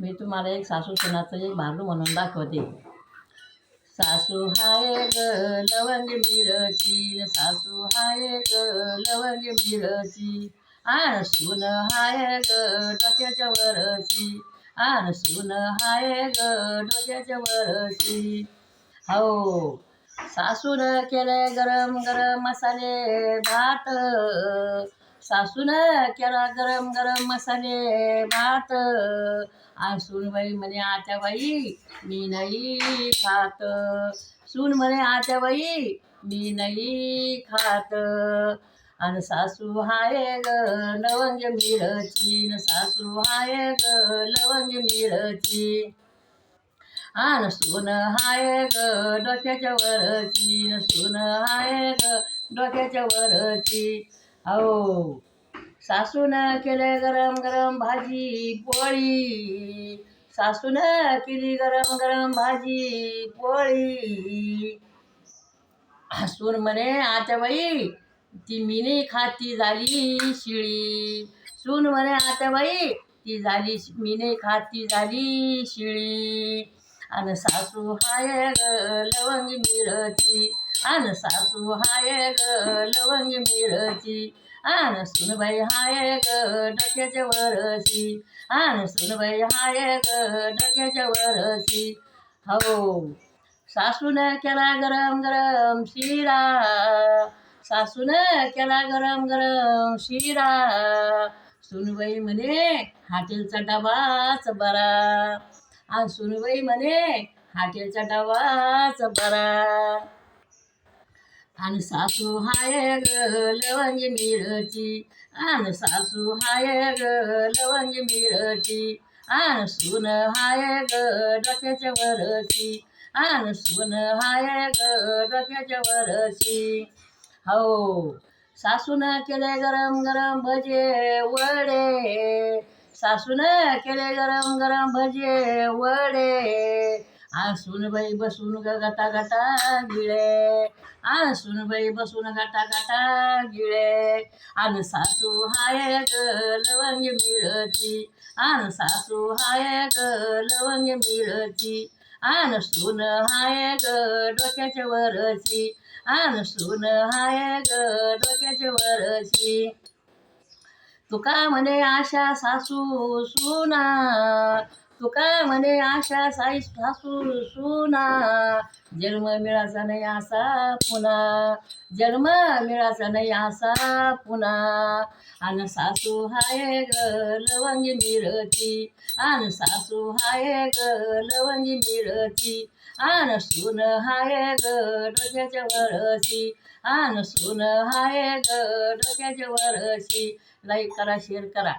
मी तुम्हाला एक सासू सुनाचं एक भारू म्हणून दाखवते. सासू हाय ग लवंग मिरची सासू हाय ग लवंग मिरची आण सुन हाय ग डोक्याच्या वरची आण सुन हाय ग डोक्याच्या वरची हो सासून केले गरम गरम मसाले भात. सासून केला गरम गरम मसाले भात आणि सूनबाई म्हणे आत्याबाई मी नाही खात. सून म्हणे आत्याबाई मी नाही खात. आणि सासू हाय ग लवंग मिरची. न सासू हाय ग लवंग मिरची. आन सून हाय ग डोक्याच्या वरची. न सून हाय ग डोक्याच्या वरची. हो सासून केले गरम गरम भाजी पोळी. सासून केली गरम गरम भाजी पोळी. हसून म्हणे आता बाई ती मिनी खाती झाली शिळी. सून म्हणे आता बाई ती झाली मिने खाती झाली शिळी. आणि सासू हाय ग लवंग मिरची. आन सासू हाय ग लवंग मिरची आन सुनबाई हाय ग डोक्याच्या वरसी आन सुनबाई हाय ग डोक्याच्या वरसी हो सासून केला गरम गरम शिरा सासून केला गरम गरम शिरा सुनबाई म्हणे हाटेलचा डबाच बरा आ सुनबाई म्हणे हाटेलचा डबाच बरा आणि सासू हाय ग लवंगी मिरची आन सासू हाय ग लवंगी मिरची आन सून हाय ग डोक्याच्या वरची. आन सून हाय ग डोक्याच्या वरची. हो सासून केले गरम गरम भजे वडे. सासून केले गरम गरम भजे वडे. आ सुनबाई बसून ग गटा गटा गिळे. आ सुनबाई बसून गटा गटा गिळे. आन सासू हाय ग लवंग मिळती. आन सासू हाय ग लवंग मिळती. आन सून हाय ग डोक्याच्या वरची आन सून हाय ग डोक्याच्या वरची तुका म्हणे आशा सासू सुना. तुका म्हणे आशा साई सासू सुना जन्म मिळाचा नाही असा पुन्हा. जन्म मिळाचा नाही असा पुन्हा. आन सासू हाय ग लवंगी मिरची. आन सासू हाय ग लवंगी मिरची. आन सुन हाय ग डोक्याच्या वरची. आन सुन हाय ग डोक्याच्या वरची. लाईक करा शेअर करा.